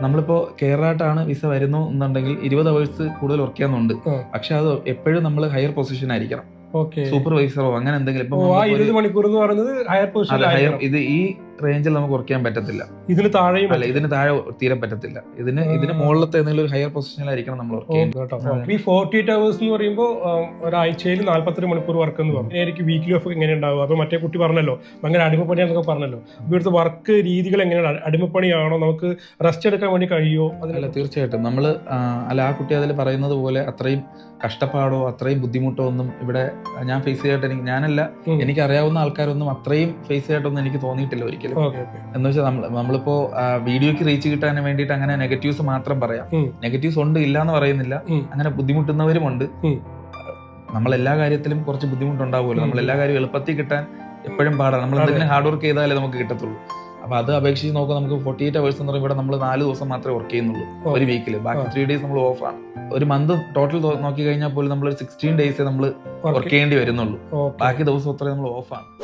നമ്മളിപ്പോ കേരളമായിട്ടാണ് വിസ വരുന്നു എന്നുണ്ടെങ്കിൽ ഇരുപത് അവേഴ്സ് കൂടുതൽ വർക്ക് ചെയ്യുന്നുണ്ട്. പക്ഷെ അത് എപ്പോഴും നമ്മൾ ഹയർ പൊസിഷൻ ആയിരിക്കണം. സൂപ്പർവൈസറോ അങ്ങനെ എന്തെങ്കിലും. ഇപ്പൊ ഹയർ ഇത് ഈ റേഞ്ചിൽ നമുക്ക് വർക്ക് ചെയ്യാൻ പറ്റത്തില്ല. ഇതിന് താഴെയും അല്ല ഇതിന് താഴെ തീരെ പറ്റത്തില്ല. ഇതിന് ഇതിന് മുകളിലത്തെ ഏതെങ്കിലും ഒരു ഹയർ പൊസിഷനിലായിരിക്കണം നമ്മൾ വർക്ക് ചെയ്യുന്നത്. കേട്ടോ. ഈ ഫോർട്ടി എയ്റ്റ് അവേഴ്സ് എന്ന് പറയുമ്പോൾ ഒരാഴ്ചയിൽ നാല്പത്തെട്ട് മണിക്കൂർ വർക്ക് എന്ന് പറഞ്ഞു. എനിക്ക് വീക്കിലി ഓഫ് എങ്ങനെ ഉണ്ടാവും അപ്പൊ മറ്റേ കുട്ടി പറഞ്ഞല്ലോ ഭയങ്കര അടിമപ്പണിയാണെന്നൊക്കെ പറഞ്ഞല്ലോ. ഇവിടുത്തെ വർക്ക് രീതികൾ എങ്ങനെയാണ്? അടിമപ്പണിയാണോ? നമുക്ക് റെസ്റ്റ് എടുക്കാൻ വേണ്ടി കഴിയുമോ? അല്ല തീർച്ചയായിട്ടും. നമ്മൾ അല്ല ആ കുട്ടി അതിൽ പറയുന്നത് പോലെ അത്രയും കഷ്ടപ്പാടോ അത്രയും ബുദ്ധിമുട്ടോ ഒന്നും ഇവിടെ ഞാൻ ഫേസ് ചെയ്തിട്ട് എനിക്ക് ഞാനല്ല എനിക്കറിയാവുന്ന എനിക്ക് അറിയാവുന്ന ആൾക്കാരൊന്നും അത്രയും ഫേസ് ചെയ്തിട്ടൊന്നും എനിക്ക് തോന്നിയിട്ടില്ല ഒരിക്കലും. ഓക്കെ. എന്ന് വെച്ചാൽ നമ്മൾ നമ്മളിപ്പോ വീഡിയോക്ക് റീച്ച് കിട്ടാൻ വേണ്ടിയിട്ട് അങ്ങനെ നെഗറ്റീവ്സ് മാത്രം പറയാം. നെഗറ്റീവ്സ് ഉണ്ട് ഇല്ല എന്ന് പറയുന്നില്ല അങ്ങനെ ബുദ്ധിമുട്ടുന്നവരും ഉണ്ട്. നമ്മൾ എല്ലാ കാര്യത്തിലും കുറച്ച് ബുദ്ധിമുട്ടുണ്ടാവുമല്ലോ. നമ്മൾ എല്ലാ കാര്യവും എളുപ്പത്തിൽ കിട്ടാൻ എപ്പോഴും പാടാണ്. നമ്മൾ അതിന് എന്തെങ്കിലും ഹാർഡ് വർക്ക് ചെയ്താലേ നമുക്ക് കിട്ടത്തുള്ളൂ. അപ്പൊ അത് അപേക്ഷിച്ച് നോക്കുക നമുക്ക് ഫോർട്ടി എയ്റ്റ് അവേഴ്സ് എന്ന് പറയുമ്പോൾ ഇവിടെ നമ്മൾ നാല് ദിവസം മാത്രമേ വർക്ക് ചെയ്യുന്നുള്ളൂ ഒരു വീക്കിൽ ബാക്കി. ത്രീ ഡേയ്സ് നമ്മൾ ഓഫ് ആണ്. ഒരു മന്ത് ടോട്ടൽ നോക്കി കഴിഞ്ഞാൽ പോലും നമ്മൾ സിക്സ്റ്റീൻ ഡേയ്സ് നമ്മൾ വർക്ക് ചെയ്യേണ്ടി വരുന്നുള്ളൂ. ബാക്കി ദിവസം അത്രയും നമ്മൾ ഓഫാണ്